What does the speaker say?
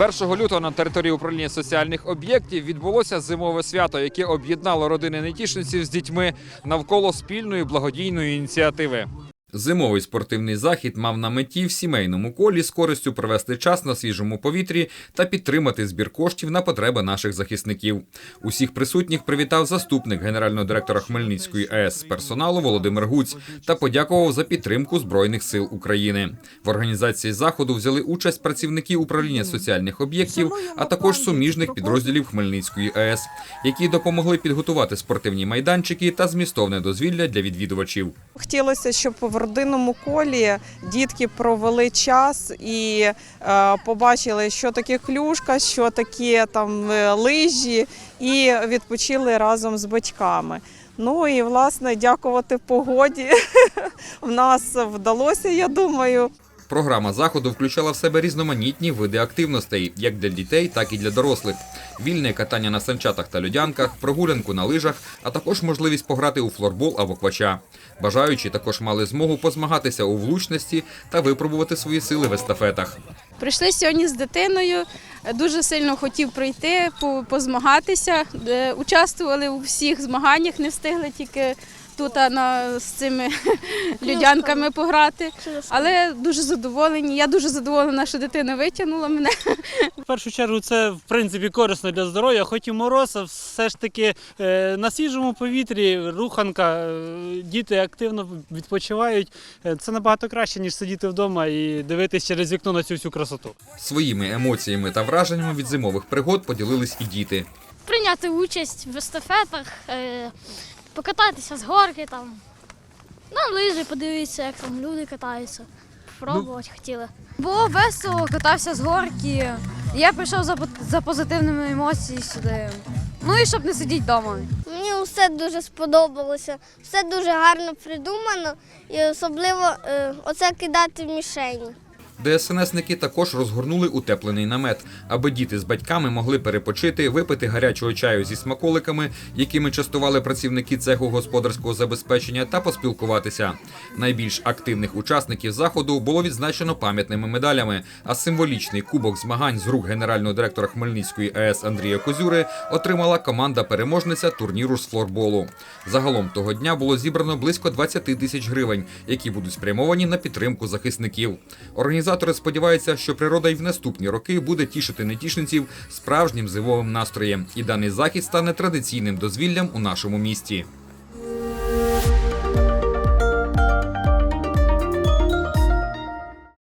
1 лютого на території управління соціальних об'єктів відбулося зимове свято, яке об'єднало родини нетішниців з дітьми навколо спільної благодійної ініціативи. Зимовий спортивний захід мав на меті в сімейному колі з користю провести час на свіжому повітрі та підтримати збір коштів на потреби наших захисників. Усіх присутніх привітав заступник генерального директора Хмельницької АЕС з персоналу Володимир Гуць та подякував за підтримку Збройних сил України. В організації заходу взяли участь працівники управління соціальних об'єктів, а також суміжних підрозділів Хмельницької АЕС, які допомогли підготувати спортивні майданчики та змістовне дозвілля для відвідувачів. Хотілося, щоб в родинному колі дітки провели час і е, побачили, що таке клюшка, що таке там е, лижі, і відпочили разом з батьками. Ну і власне дякувати погоді. В нас вдалося, я думаю. Програма заходу включала в себе різноманітні види активностей, як для дітей, так і для дорослих. Вільне катання на санчатах та льодянках, прогулянку на лижах, а також можливість пограти у флорбол або квача. Бажаючі також мали змогу позмагатися у влучності та випробувати свої сили в естафетах. Прийшли сьогодні з дитиною. Дуже сильно хотів прийти, по- позмагатися. Е, Участвували у всіх змаганнях, не встигли тільки тут на, з цими людянками пограти. Але дуже задоволені. Я дуже задоволена, що дитина витягнула мене. В першу чергу це в принципі корисно для здоров'я, хоч і мороз, а все ж таки е, на свіжому повітрі, руханка, е, діти активно відпочивають. Е, Це набагато краще, ніж сидіти вдома і дивитись через вікно на цю всю красоту. Своїми емоціями та враженнями від зимових пригод поділились і діти. прийняти участь в естафетах, покататися з горки там, на лижі подивитися, як там люди катаються. Пробувати хотіли. Було весело, катався з горки. Я прийшов за, за позитивними емоціями сюди. Ну і щоб не сидіти вдома. Мені все дуже сподобалося, все дуже гарно придумано і особливо е, оце кидати в мішені. ДСНСники також розгорнули утеплений намет, аби діти з батьками могли перепочити, випити гарячого чаю зі смаколиками, якими частували працівники цеху господарського забезпечення, та поспілкуватися. Найбільш активних учасників заходу було відзначено пам'ятними медалями. А символічний кубок змагань з рук генерального директора Хмельницької АЕС Андрія Козюри отримала команда переможниця турніру з флорболу. Загалом того дня було зібрано близько 20 тисяч гривень, які будуть спрямовані на підтримку захисників. Організатори сподіваються, що природа й в наступні роки буде тішити нетішинців справжнім зимовим настроєм, і даний захід стане традиційним дозвіллям у нашому місті.